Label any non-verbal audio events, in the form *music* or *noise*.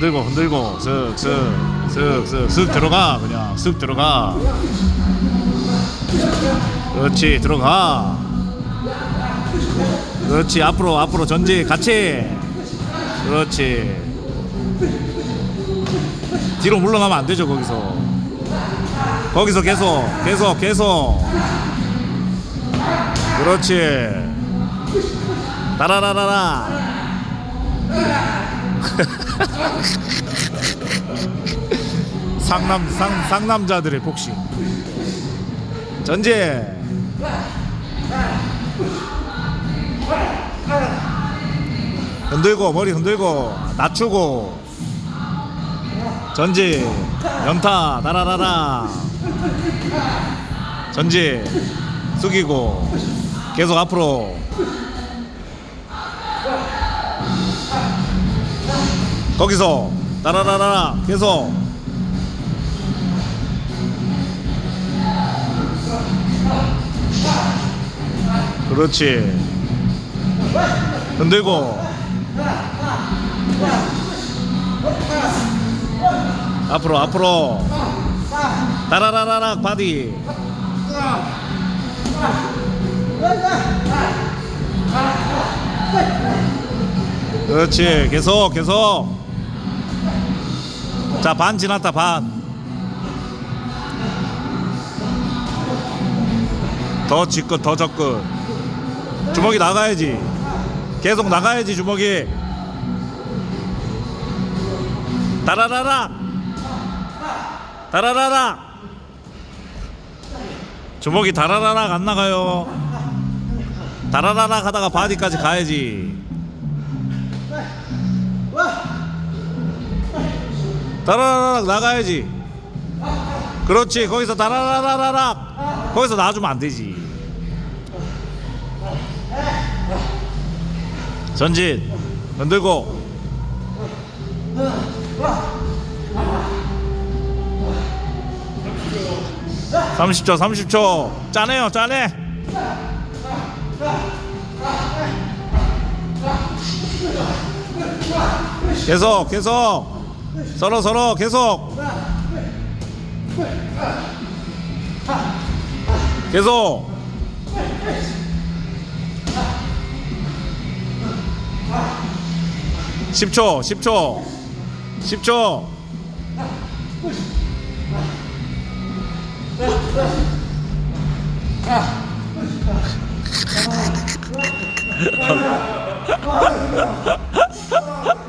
흔들고 흔들고 슥슥슥슥슥 들어가 그냥 슥 들어가. 그렇지 들어가. 그렇지 앞으로 앞으로 전지 같이. 그렇지. 뒤로 물러나면 안 되죠 거기서. 거기서 계속 계속 계속. 그렇지. 따라라라라 *laughs* 상남 상 상남자들의 복싱 전제. 흔들고 머리 흔들고 낮추고. 전지 연타 따라라라. 전지 숙이고. 계속 앞으로 거기서. 따라라라. 계속. 그렇지. 흔들고. 앞으로 앞으로. 따라라라락 바디. 그렇지. 계속 계속 자 반 지났다 반. 더 접근 더 접근 주먹이 나가야지. 계속 나가야지 주먹이. 따라라락 따라라락 주먹이 다라라락 안 나가요. 다라라락 하다가 바디까지 가야지 다라라락 나가야지. 그렇지 거기서 다라라라락. 거기서 놔주면 안 되지. 전진 흔들고. 삼십 초 삼십 초. 짜네요 짜네 계속 계속 서로 서로 계속. 계속. 십초십초십초 *laughs*